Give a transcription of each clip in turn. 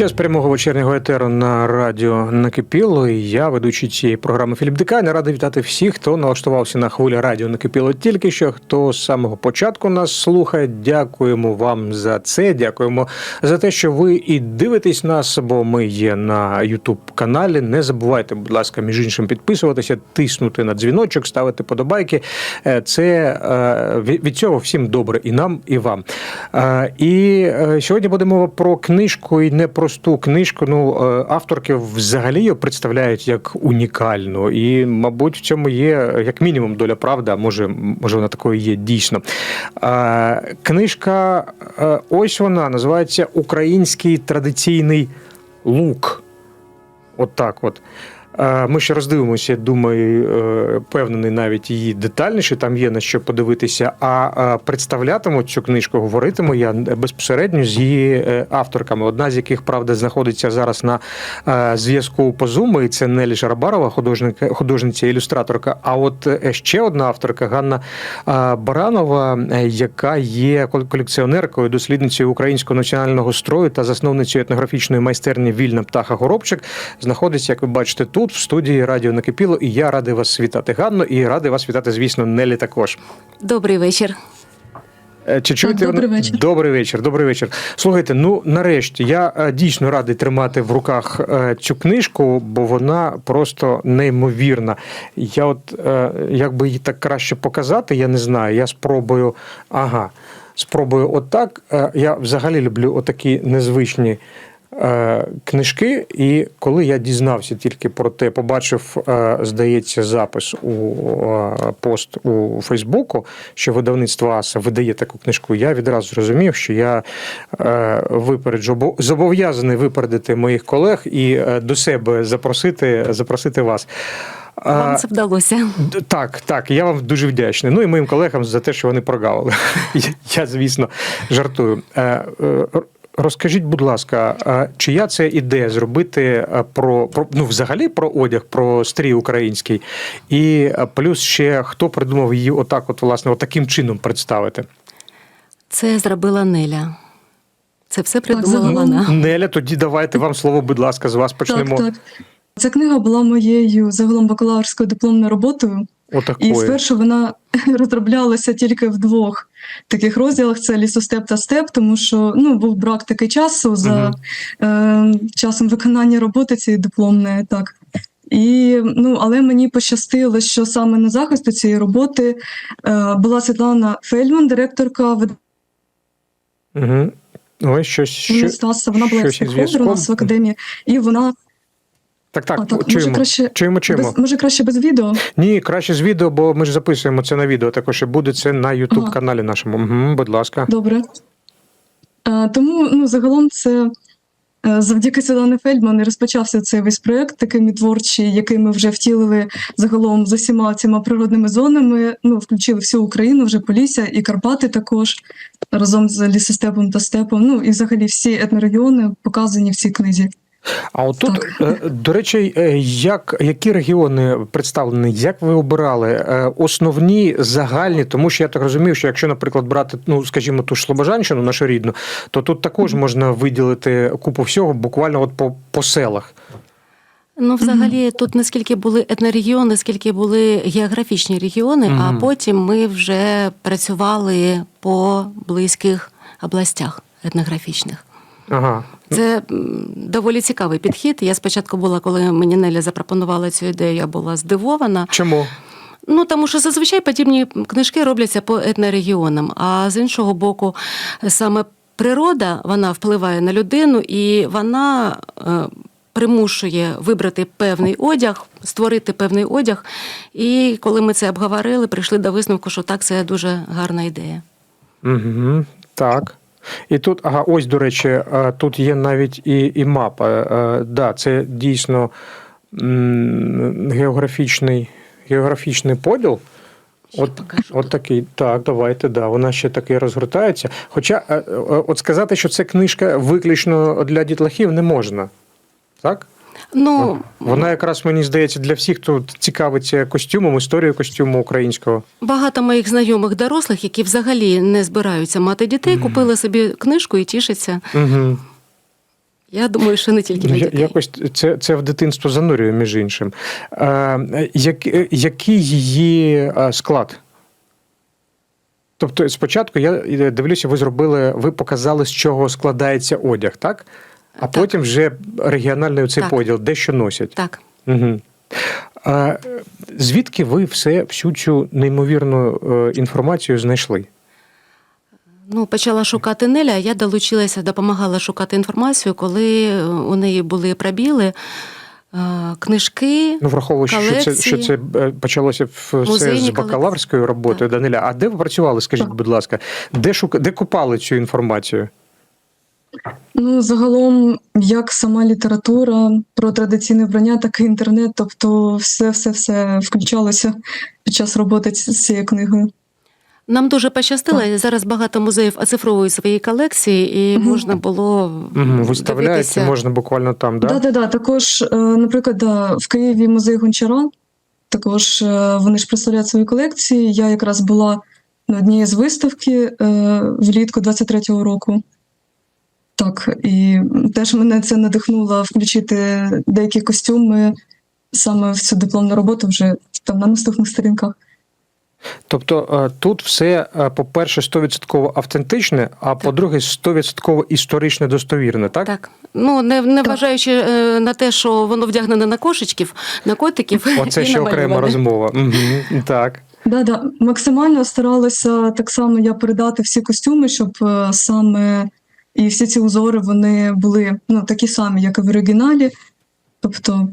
Час прямого вечірнього етеру на радіо накипіло. І я, ведучий цієї програми Філіп Дикань, радий вітати всіх, хто налаштувався на хвилі радіо накипіло тільки що, хто з самого початку нас слухає. Дякуємо вам за це. Дякуємо за те, що ви і дивитесь нас, бо ми є на Ютуб каналі. Не забувайте, будь ласка, між іншим підписуватися, тиснути на дзвіночок, ставити подобайки. Е, Це е, від цього всім добре і нам, і вам. Е, І сьогодні будемо про книжку і не просту книжку. Ну, е, авторки взагалі її представляють як унікальну, і, мабуть, в цьому є як мінімум доля правди, може, може вона такою є дійсно. Е, Книжка, е, ось вона називається Український традиційний лук. От так от. Ми ще роздивимося, думаю, е, певнений навіть її детальніше, там є на що подивитися. А представлятиму цю книжку, говоритиму я безпосередньо з її е, авторками. Одна з яких, правда, знаходиться зараз на е, зв'язку по Zoom, і це Нелі Шарабарова, художниця, ілюстраторка. А от ще одна авторка Ганна Баранова, яка є колекціонеркою, дослідницею українського національного строю та засновницею етнографічної майстерні Вільна птаха Горобчик, знаходиться, як ви бачите, тут, в студії Радіо Накипіло. І я радий вас вітати, Ганно, і радий вас вітати, звісно, Нелі також. Добрий вечір. Е, Чи чуєте добрий вечір. Добрий вечір, добрий вечір. Слухайте, ну нарешті я е, дійсно радий тримати в руках е, цю книжку, бо вона просто неймовірна. Я от як би її так краще показати, я не знаю. Я спробую. Ага, спробую отак. Я взагалі люблю отакі незвичні. Е, Книжки, і коли я дізнався тільки про те, побачив, е, здається, запис у е, пост у Фейсбуку, що видавництво АСА видає таку книжку, я відразу зрозумів, що я випереджу зобов'язаний випередити моїх колег і до себе запросити, запросити вас. Вам це вдалося. Так, так, я вам дуже вдячний. Ну і моїм колегам за те, що вони прогавили. Я, звісно, жартую. Розкажіть, будь ласка, чия це ідея зробити про, про ну, взагалі про одяг, про стрій український, і плюс ще хто придумав її отак, от власне, от таким чином представити? Це зробила Неля. Це все придумала вона. Неля, тоді давайте вам слово, будь ласка, з вас почнемо. Так, так. Ця книга була моєю загалом бакалаврською дипломною роботою, і спершу вона розроблялася тільки в двох таких розділах: це лісостеп та степ, тому що ну був брак такий часу за е, часом виконання роботи цієї дипломної. Так. І, ну, але мені пощастило, що саме на захисту цієї роботи е, була Світлана Фельдман, директорка Угу. Ось щось. Що... Вона була щось у нас в академії, і вона Так, так, А, так, може, чуємо. краще чуємо, чуємо. без може краще без відео. Ні, краще з відео, бо ми ж записуємо це на відео. Також і буде це на Ютуб-каналі нашому. Угу, будь ласка. Добре. Е, тому ну, загалом це е, завдяки Світлані Фельдман і розпочався цей весь проєкт, такий мій творчий, який ми вже втілили загалом з усіма цими природними зонами. Ну, включили всю Україну, вже Полісся і Карпати також разом з лісостепом та степом. Ну і взагалі всі етнорегіони показані в цій книзі. А отут, Так. е, до речі, е, як, які регіони представлені, як ви обирали Е, основні, загальні, тому що я так розумію, що якщо, наприклад, брати, ну скажімо, ту ж Слобожанщину, нашу рідну, то тут також можна виділити купу всього, буквально от по, по селах. Ну, взагалі, тут не скільки були етнорегіони, скільки були географічні регіони, а потім ми вже працювали по близьких областях етнографічних. Ага. Це доволі цікавий підхід. Я спочатку була, коли мені Неля запропонувала цю ідею, я була здивована. Чому? Ну тому що зазвичай подібні книжки робляться по етнорегіонам. А з іншого боку, саме природа вона впливає на людину і вона е, примушує вибрати певний одяг, створити певний одяг. І коли ми це обговорили, прийшли до висновку, що так це дуже гарна ідея. Угу, так. І тут, ага, ось, до речі, е, тут є навіть і, і мапа. Е, Да, це дійсно географічний, географічний поділ. Ще От, покажу. от такий, так, давайте, да, вона ще таки розгортається. Хоча, е, е, от сказати, що це книжка виключно для дітлахів не можна. Так? Ну, Вона якраз мені здається для всіх, хто цікавиться костюмом, історією костюму українського. Багато моїх знайомих дорослих, які взагалі не збираються мати дітей, купили собі книжку і тішаться. Угу. Я думаю, що не тільки для дітей. якось це, це в дитинство занурює, між іншим. Е, як, який її склад? Тобто, спочатку я дивлюся, ви зробили, ви показали, з чого складається одяг, так? А Так. потім вже регіональний цей Так. поділ, де що носять. Так. Угу. А, звідки ви все, всю цю неймовірну е, інформацію знайшли? Ну, почала шукати Неля, а я долучилася, допомагала шукати інформацію, коли е, у неї були пробіли, е, книжки. Ну, враховуючи, що це, що це почалося все з бакалаврської роботи, Даниля. А де ви працювали, скажіть, будь ласка, де шука, де купали цю інформацію? Ну, загалом, як сама література про традиційне вбрання, так і інтернет, тобто все, все, все включалося під час роботи з цією книгою. Нам дуже пощастило. і Зараз багато музеїв оцифровують свої колекції, і Мгм. можна було Угу, виставляєте, дивитися. можна буквально там, да? Да, да, да. Також, е, наприклад, да, в Києві музей Гончара. Також е, вони ж представляють свої колекції. Я якраз була на одній з виставки е, влітку 23-го року. Так, і теж мене це надихнуло включити деякі костюми саме в цю дипломну роботу вже там на наступних сторінках. Тобто е, тут все, е, по-перше, 100% автентичне, а по-друге, 100% історично достовірне, так? Так. Ну, не, не вважаючи е, на те, що воно вдягнене на кошечків, на котиків. Оце і ще окрема розмова. Угу, так. Да, да. Максимально старалася так само я передати всі костюми, щоб саме і всі ці узори вони були ну, такі самі, як і в оригіналі. Тобто,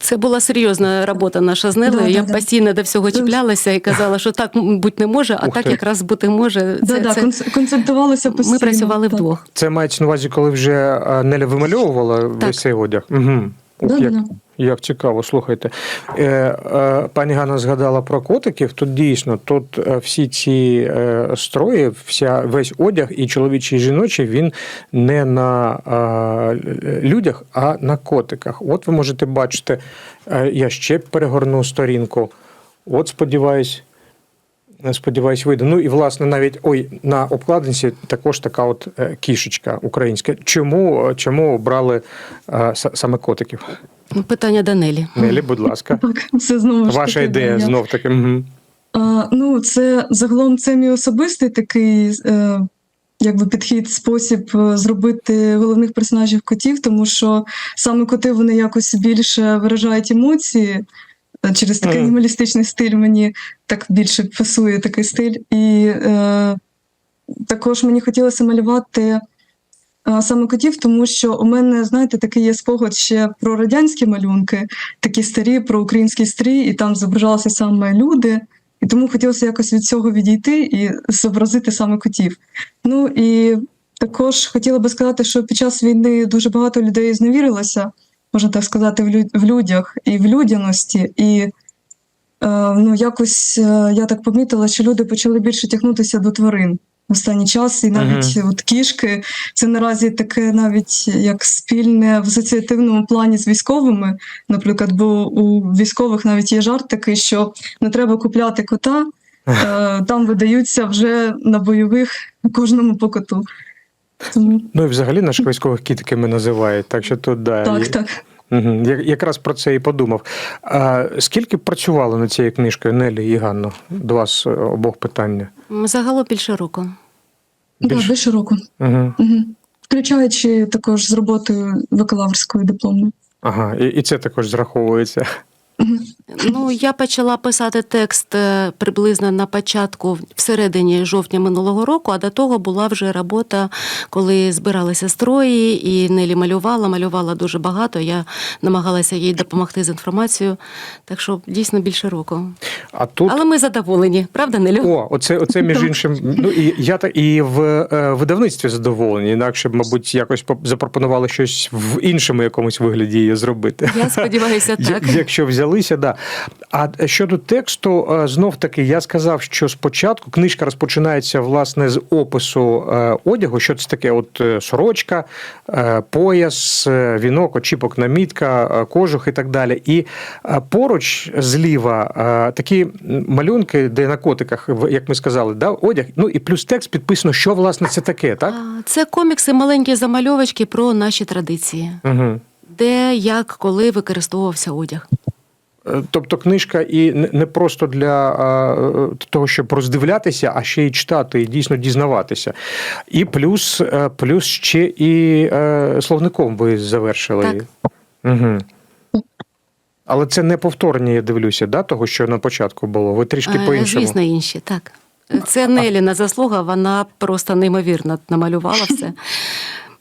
Це була серйозна робота наша з Нелею. Да, Я да, да. постійно до всього чіплялася і казала, що так бути не може, а Ух так ти. якраз бути може. да, да, концентрувалися постійно. Ми працювали так. вдвох. Це мається на увазі, коли вже е, Неля вимальовувала Так. весь цей одяг. Угу. Як, як цікаво, слухайте. Е, е, пані Ганна згадала про котиків. Тут дійсно тут е, всі ці е, строї, вся, весь одяг, і чоловічий, і жіночий, він не на е, людях, а на котиках. От ви можете бачити, е, я ще перегорну сторінку. От, сподіваюсь. Сподіваюсь, вийде. Ну і власне навіть ой на обкладинці також така от е, кішечка українська. Чому, чому обрали е, саме котиків? Ну, Питання до Нелі. Нелі, будь ласка, Так, це знову ж ваша таки, ідея знов таки. Угу. А, ну, це загалом це мій особистий такий е, якби підхід, спосіб е, зробити головних персонажів котів, тому що саме коти вони якось більше виражають емоції. Е, Через такий Мгм. анімалістичний стиль мені так більше пасує такий стиль. І е, також мені хотілося малювати е, саме котів, тому що у мене, знаєте, такий є спогад ще про радянські малюнки, такі старі, про український стрій, і там зображалися саме люди. І тому хотілося якось від цього відійти і зобразити саме котів. Ну і також хотіла би сказати, що під час війни дуже багато людей зневірилося, можна так сказати, в, лю- в людях і в людяності. І е, ну, якось е, я так помітила, що люди почали більше тягнутися до тварин в останній час, і навіть от кішки це наразі таке навіть як спільне в асоціативному плані з військовими. Наприклад, бо у військових навіть є жарт такий, що не треба купляти кота, е, там видаються вже на бойових кожному по коту. Ну і взагалі наших військових кітиками називають, так що тут да. так, так. Угу. Я, якраз про це і подумав. А, скільки працювали над цією книжкою Нелі і Ганно? До вас е, обох питання. Загалом більше року. Да, Більш- більше року. Угу. Угу. Включаючи також з роботою бакалаврською дипломною. Ага, і, і це також зраховується. Ну, я почала писати текст е, приблизно на початку, всередині жовтня минулого року, а до того була вже робота, коли збиралися строї, і Нелі малювала, малювала дуже багато. Я намагалася їй допомогти з інформацією. Так що дійсно більше року. А тут Але ми задоволені, правда, Нелю? О, оце, оце між іншим. Ну і я та і в е, видавництві задоволені, інакше мабуть, якось запропонували щось в іншому якомусь вигляді її зробити. Я сподіваюся, так. Якщо взялися, да. А щодо тексту, знов таки я сказав, що спочатку книжка розпочинається власне з опису е, одягу. Що це таке? От е, сорочка, е, пояс, е, вінок, очіпок, намітка, е, кожух і так далі. І е, поруч зліва е, такі малюнки, де на котиках, як ми сказали, да, одяг. Ну і плюс текст підписано, що власне це таке, так? Це комікси, маленькі замальовочки про наші традиції, Угу. де, як, коли використовувався одяг. Е, Тобто книжка і не- просто для е, того, щоб роздивлятися, а ще й читати, і дійсно дізнаватися. І плюс, е, плюс ще і е, словником ви завершили. Так. Угу. Але це не повторення, я дивлюся, да, того, що на початку було. Ви трішки Е, по-іншому. Звісно, інші, так. Це Неліна заслуга, вона просто неймовірно намалювала все.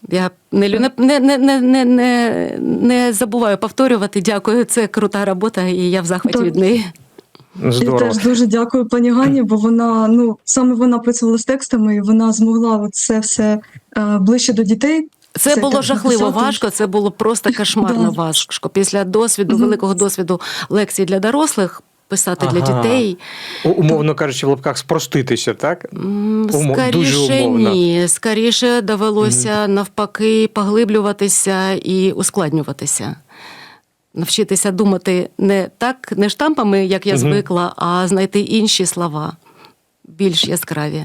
Я не, не, не, не, не, не, не забуваю повторювати. Дякую, це крута робота, і я в захваті від неї. Здорово. Я теж дуже дякую пані Гані, бо вона ну саме вона працювала з текстами, і вона змогла це все е, ближче до дітей. Це Все було так жахливо написати. важко, це було просто кошмарно важко. Після досвіду, великого досвіду лекцій для дорослих писати для дітей. У- Умовно кажучи, в лапках спроститися, так? Дуже Скоріше умовно. ні. Скоріше довелося навпаки поглиблюватися і ускладнюватися. Навчитися думати не так, не штампами, як я звикла, а знайти інші слова, більш яскраві.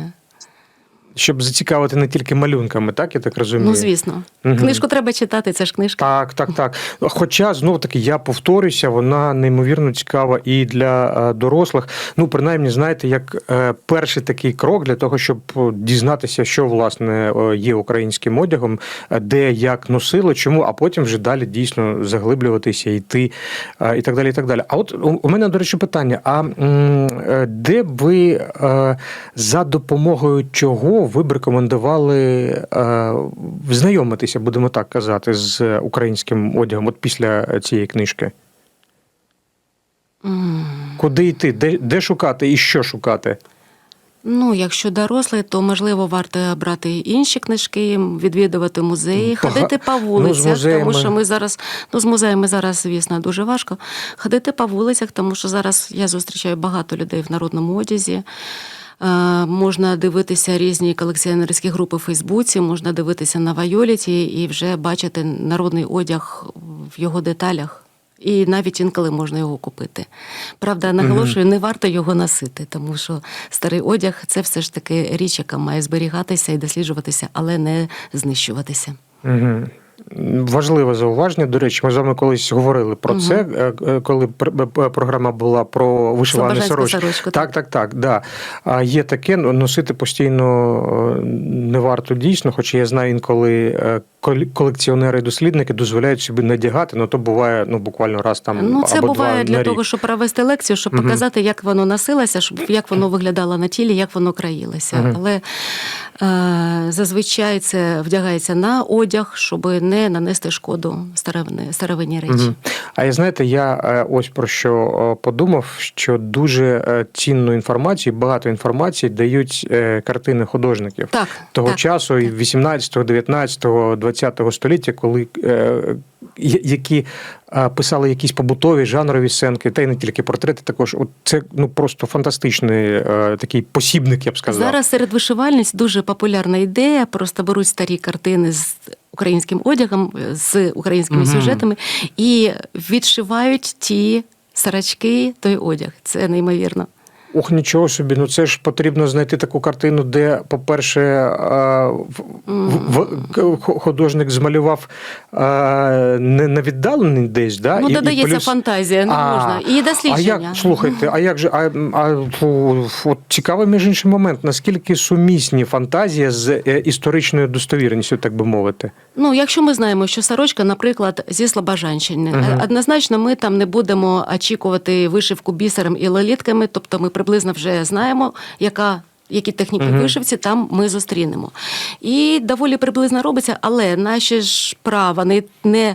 Щоб зацікавити не тільки малюнками, так? Я так розумію. Ну, звісно. Мгм. Книжку треба читати, це ж книжка. Так, так, так. Хоча знов таки я повторюся, вона неймовірно цікава і для е, дорослих. Ну, принаймні, знаєте, як е, перший такий крок для того, щоб дізнатися, що власне е, є українським одягом, де як носили, чому, а потім вже далі дійсно заглиблюватися, йти і так далі. І так далі. А от у мене, до речі, питання: а де б ви за допомогою чого ви б рекомендували е, знайомитися, будемо так казати, з українським одягом от після цієї книжки? М. Куди йти? Де, де шукати і що шукати? Ну, якщо дорослий, то можливо варто брати інші книжки, відвідувати музеї, ходити по Ну, вулицях, музеями. тому що ми зараз ну з музеями зараз, звісно, дуже важко. Ходити по вулицях, тому що зараз я зустрічаю багато людей в народному одязі. Е, Можна дивитися різні колекціонерські групи в Фейсбуці, можна дивитися на Вайоліті і вже бачити народний одяг в його деталях. І навіть інколи можна його купити. Правда, наголошую, не варто його носити, тому що старий одяг це все ж таки річ, яка має зберігатися і досліджуватися, але не знищуватися. Важливе зауваження. До речі, ми з вами колись говорили про угу. це, е, е, коли е, програма була про вишивану сорочку. сорочку, Так, так, так. Да. А є таке, ну, носити постійно не варто дійсно, хоча я знаю інколи кол- колекціонери і дослідники дозволяють собі надягати, ну то буває ну, буквально раз там. ну, це або буває два для на того, рік. щоб провести лекцію, щоб Мгм. показати, як воно носилося, щоб як воно виглядало на тілі, як воно країлося. Мгм. Але е, зазвичай це вдягається на одяг, щоб не нанести шкоду старовини, старовинній речі. Мгм. А я знаєте, я е, ось про що е, подумав, що дуже е, цінну інформацію, багато інформації дають картини художників. Так, того так, часу, так. 18, 19, 20 століття, коли е, які е, писали якісь побутові жанрові сценки, та й не тільки портрети, також от це ну просто фантастичний е, такий посібник, я б сказав. Зараз серед вишивальниць дуже популярна ідея. Просто беруть старі картини з українським одягом, з українськими Мгм. сюжетами і відшивають ті сорочки, той одяг. Це неймовірно. Ох, нічого собі. Ну це ж потрібно знайти таку картину, де, по-перше, е, в- художник змалював е, не на віддалений десь, да? Ну, і- і додається плюс- фантазія, не А, можна. І А дослідження. як слухайте, а як же а, а от цікавий між іншим момент, наскільки сумісні фантазія з е, історичною достовірністю, так би мовити? Ну, якщо ми знаємо, що сорочка, наприклад, зі Слобожанщини, Мгм. однозначно ми там не будемо очікувати вишивку бісером і лолітками, тобто ми приблизно вже знаємо, яка. Які техніки Мгм. вишивці там ми зустрінемо. І доволі приблизно робиться, але наші ж права не, не,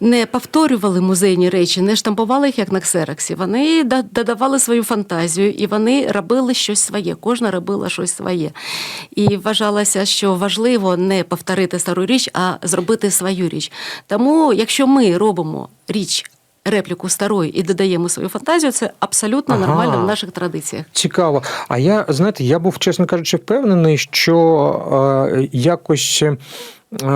не повторювали музейні речі, не штампували їх як на ксероксі. Вони додавали свою фантазію і вони робили щось своє. Кожна робила щось своє. І вважалося, що важливо не повторити стару річ, а зробити свою річ. Тому, якщо ми робимо річ репліку старої і додаємо свою фантазію, це абсолютно Ага. нормально в наших традиціях. Цікаво. А я, знаєте, я був, чесно кажучи, впевнений, що е, якось. Е,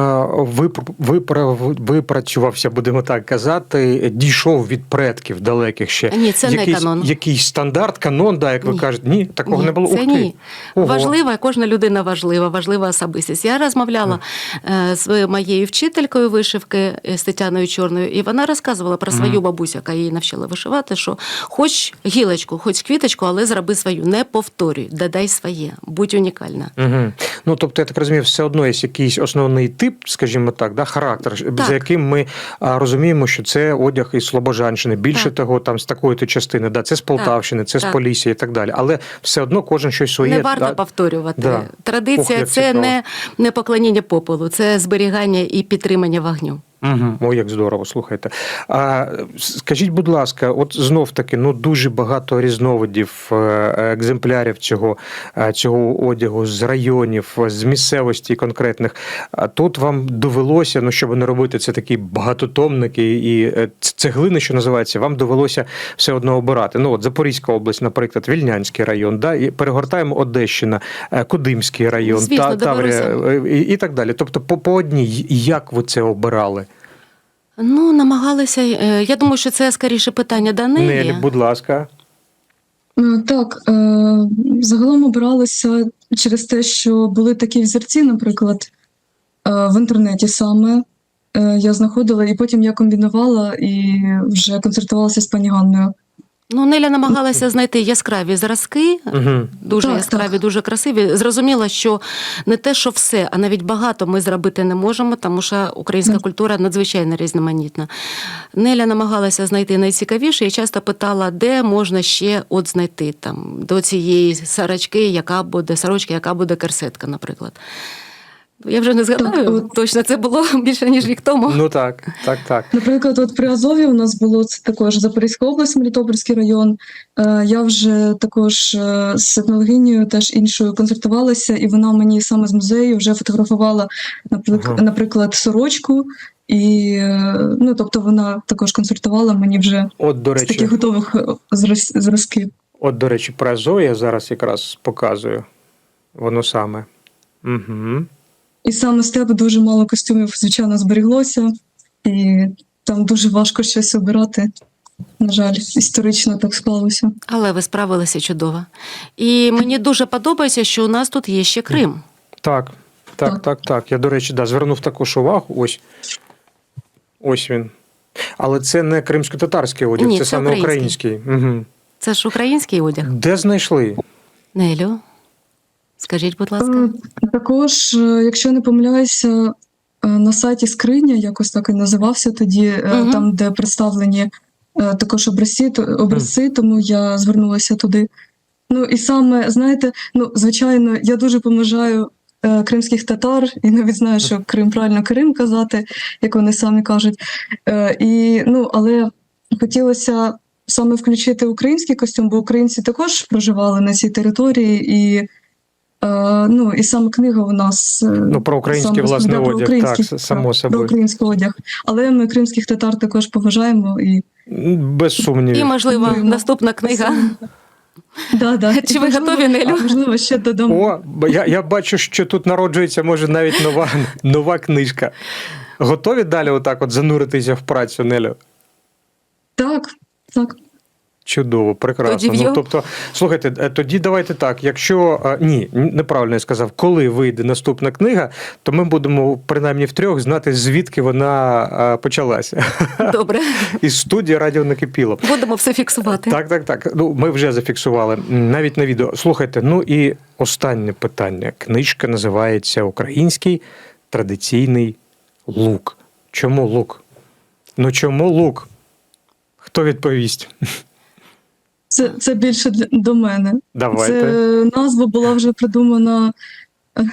випрацювався, будемо так казати, дійшов від предків далеких ще. Ні, це не канон. Якийсь стандарт, канон, да, як ви Ні. кажете. Ні, такого ні, не було. Це Ух ти. ні. Ого. Важлива, кожна людина важлива, важлива особистість. Я розмовляла е, з моєю вчителькою вишивки е, з Тетяною Чорною, і вона розказувала про свою бабусю, яка її навчила вишивати, що хоч гілочку, хоч квіточку, але зроби свою, не повторюй, додай своє, будь унікальна. Угу. Ну, тобто, я так розумію, все одно є якийсь основний тип, скажімо так, да, характер, Так. за яким ми а, розуміємо, що це одяг із Слобожанщини. Більше Так. того, там з такої то частини, да, це з Полтавщини, це з Так. Полісся і так далі. Але все одно кожен щось своє. не варто да, повторювати. Да. Традиція як це цікаво. не, не поклоніння попелу, це зберігання і підтримання вогню. Угу. Ой, як здорово, слухайте. А, скажіть, будь ласка, от знов таки, ну дуже багато різновидів е, екземплярів цього, е, цього одягу з районів, з місцевості конкретних. А тут вам довелося, ну щоб не робити це такі багатотомники і е, цеглини, що називається, вам довелося все одно обирати. Ну от Запорізька область, наприклад, Вільнянський район, да, і перегортаємо Одещина, Кудимський район, Звісно, Таврія е, і, і так далі. Тобто, по, по одній, як ви це обирали? Ну, намагалися. е, Я думаю, що це скоріше питання до неї. Нелі, будь ласка. Е, Так, е, загалом обиралися через те, що були такі взірці, наприклад, в інтернеті саме я знаходила, і потім я комбінувала і вже концертувалася з пані Ганною. Ну, Неля намагалася знайти яскраві зразки, Угу. дуже Так, яскраві, так. дуже красиві. Зрозуміла, що не те, що все, а навіть багато ми зробити не можемо, тому що українська Так. культура надзвичайно різноманітна. Неля намагалася знайти найцікавіше і часто питала, де можна ще от знайти там до цієї сорочки, яка буде сорочки, яка буде керсетка, наприклад. Я вже не згадаю от- точно, це було більше ніж рік тому. Ну так, так, так. Наприклад, от при Азові у нас було це також Запорізька область, Мелітопольський район. Е, Я вже також е, з етнологинею теж іншою концертувалася, і вона мені саме з музею вже фотографувала, наприк- Ага. наприклад, сорочку. І е, ну, тобто вона також концертувала мені вже От, до з таких готових е, зраз- зразків. от, до речі, про Азов я зараз якраз показую. Воно саме. Угу. І саме з тебе дуже мало костюмів, звичайно, зберіглося, і там дуже важко щось обирати. На жаль, історично так склалося. Але ви справилися чудово. І мені дуже подобається, що у нас тут є ще Крим. Так, так, Так. так, так. Я, до речі, да, звернув також увагу. Ось. Ось він. Але це не кримсько-татарський одяг, Ні, це, це саме український. Угу. Це ж український одяг. Де знайшли? Нелю, скажіть, будь ласка. Е, Також, е, якщо не помиляюся, е, на сайті Скриня якось так і називався тоді, Мгм. там, де представлені також образці, образці, тому я звернулася туди. Ну і саме, знаєте, ну, звичайно, я дуже поважаю е, кримських татар, і навіть знаю, що Крим правильно Крим казати, як вони самі кажуть. Е, І, ну, але хотілося саме включити український костюм, бо українці також проживали на цій території, і, ну, і саме книга у нас е, Ну, про український саме власне про одяг, так, само про собою. український одяг. Але ми кримських татар також поважаємо і Без сумнівів. І, можливо, Дякуємо. наступна книга. Да, да. Чи ви І, можливо, готові, Нелю? Можливо, ще додамо. О, бо я, я бачу, що тут народжується, може, навіть нова, нова книжка. Готові далі отак от зануритися в працю, Нелю? Так, так. Чудово, прекрасно. Тоді Ну, тобто, слухайте, е, тоді давайте так. Якщо е, ні, неправильно я сказав, коли вийде наступна книга, то ми будемо принаймні втрьох знати, звідки вона е, почалася. Добре, Із студії радіо накипіло. будемо все фіксувати. Так, так, так. Ну, ми вже зафіксували навіть на відео. Слухайте, ну і останнє питання. Книжка називається Український традиційний лук. Чому лук? Ну чому лук? Хто відповість? Це, це більше для, до мене. Давайте. Це назва була вже придумана е,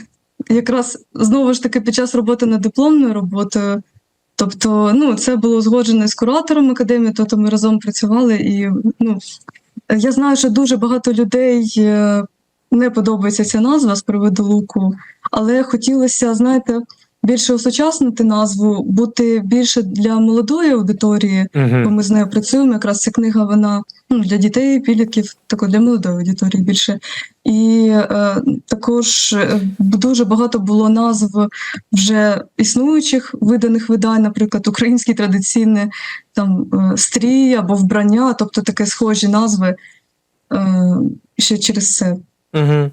якраз знову ж таки під час роботи над дипломною роботою. Тобто, ну, це було узгоджено з куратором академії, тобто ми разом працювали. І ну, я знаю, що дуже багато людей е, не подобається ця назва з приводу луку, але хотілося, знаєте, більше осучаснити назву, бути більше для молодої аудиторії, бо Угу. ми з нею працюємо. Якраз ця книга вона ну, для дітей, підлітків, також для молодої аудиторії більше. І е, також е, дуже багато було назв вже існуючих виданих видань, наприклад, українські традиційне там е, стрій або вбрання, тобто таке схожі назви е, ще через це. Угу.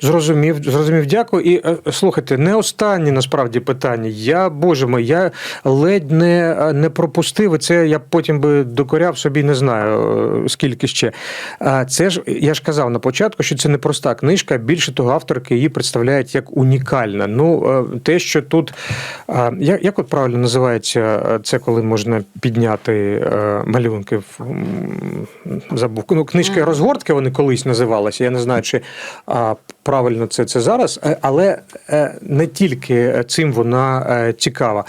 Зрозумів, зрозумів, дякую. І е, слухайте, не останнє насправді питання. Я, боже мой, я ледь не, е, не пропустив, і це я потім би докоряв собі, не знаю е, скільки ще. Це ж я ж казав на початку, що це не проста книжка. Більше того, авторки її представляють як унікальна. Ну, те, що тут як, як от правильно називається це, коли можна підняти малюнки в забув. Ну, книжки розгортки вони колись називалися. Я не знаю, чи правильно це, це зараз, Е, але е, не тільки цим вона е, цікава.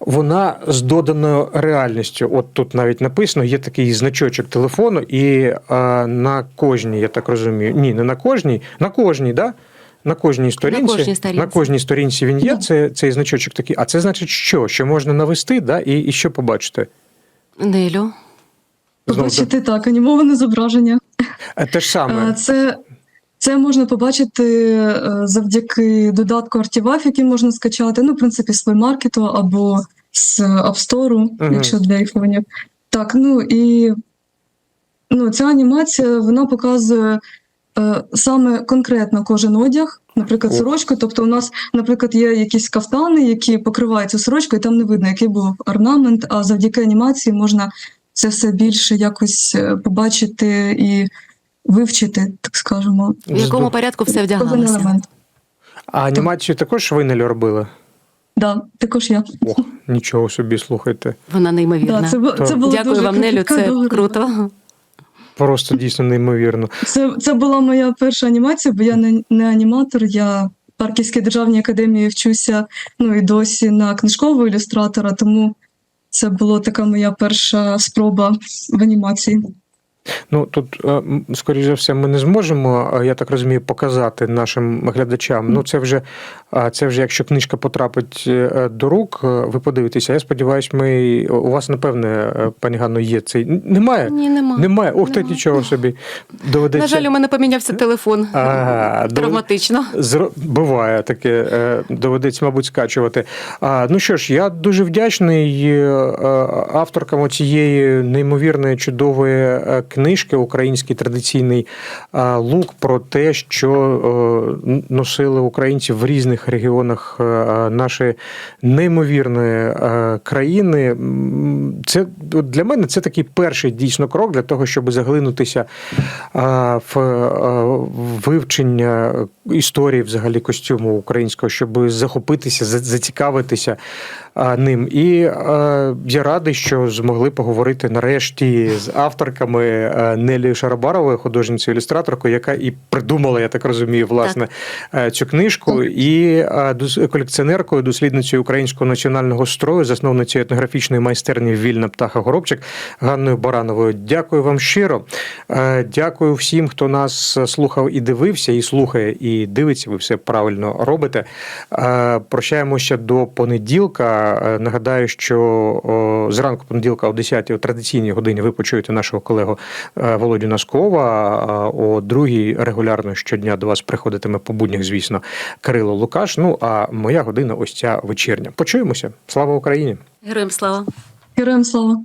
Вона з доданою реальністю. От тут навіть написано, є такий значочок телефону, і на кожній, я так розумію, ні, не на кожній, на кожній, да? На кожній сторінці, кожній сторінці. на кожній сторінці він є, це, цей значочок такий. А це значить що? Що можна навести, да? і, і що побачити? Нелю. Побачити так, анімоване зображення. Те ж саме. Це, це можна побачити е, завдяки додатку Artivive, який можна скачати, ну, в принципі, з Play Market або з App Store, Мгм. якщо для айфонів. Так, ну і ну, ця анімація вона показує е, саме конкретно кожен одяг, наприклад, сорочку. Тобто, у нас, наприклад, є якісь кафтани, які покривають цю сорочку, і там не видно, який був орнамент, а завдяки анімації можна це все більше якось е, побачити і вивчити, так скажемо. В якому порядку все Кожен вдягалося? елемент. А анімацію також ви не робили? Да, також я. Ох, нічого собі, слухайте. Вона неймовірна. Да, це, бу- це було Дякую дуже вам, Нелю. кропітка, Це дуже круто. Просто дійсно неймовірно. Це, це була моя перша анімація, бо я не, не аніматор, я в Харківській державній академії вчуся ну і досі на книжкового ілюстратора, тому це була така моя перша спроба в анімації. Ну тут, е, скоріш за все, ми не зможемо, е, я так розумію, показати нашим глядачам. Ну, це вже, це вже якщо книжка потрапить е, до рук, ви подивитеся. Я сподіваюся, ми у вас, напевне, пані Ганно, є цей. Немає? Ні, нема. Немає. Ох, ти нічого собі. Доведеться. На жаль, у мене помінявся телефон. Ага, Травматично. Зро... Буває таке, доведеться, мабуть, скачувати. А, ну що ж, я дуже вдячний авторкам цієї неймовірної чудової е, книжки Український традиційний лук про те, що е, носили українці в різних регіонах е, нашої неймовірної е, країни. Це для мене це такий перший дійсно крок для того, щоб заглинутися в вивчення історії взагалі костюму українського, щоб захопитися, зацікавитися ним. І я радий, що змогли поговорити нарешті з авторками а, Нелі Шарабаровою, художницею ілюстраторкою, яка і придумала, я так розумію, власне е, цю книжку, і колекціонеркою, дослідницею українського національного строю, засновницею етнографічної майстерні Вільна птаха Горобчик Ганною Барановою. Дякую вам щиро. Е, Дякую всім, хто нас слухав і дивився, і слухає, і дивиться. Ви все правильно робите. Е, Прощаємося до понеділка. Е, Нагадаю, що зранку понеділка о 10 о традиційній годині ви почуєте нашого колегу е, Володю Наскова. О другій регулярно щодня до вас приходитиме по буднях, звісно, Кирило Лукаш. Ну а моя година ось ця вечірня. Почуємося. Слава Україні! Героям слава. Героям слава!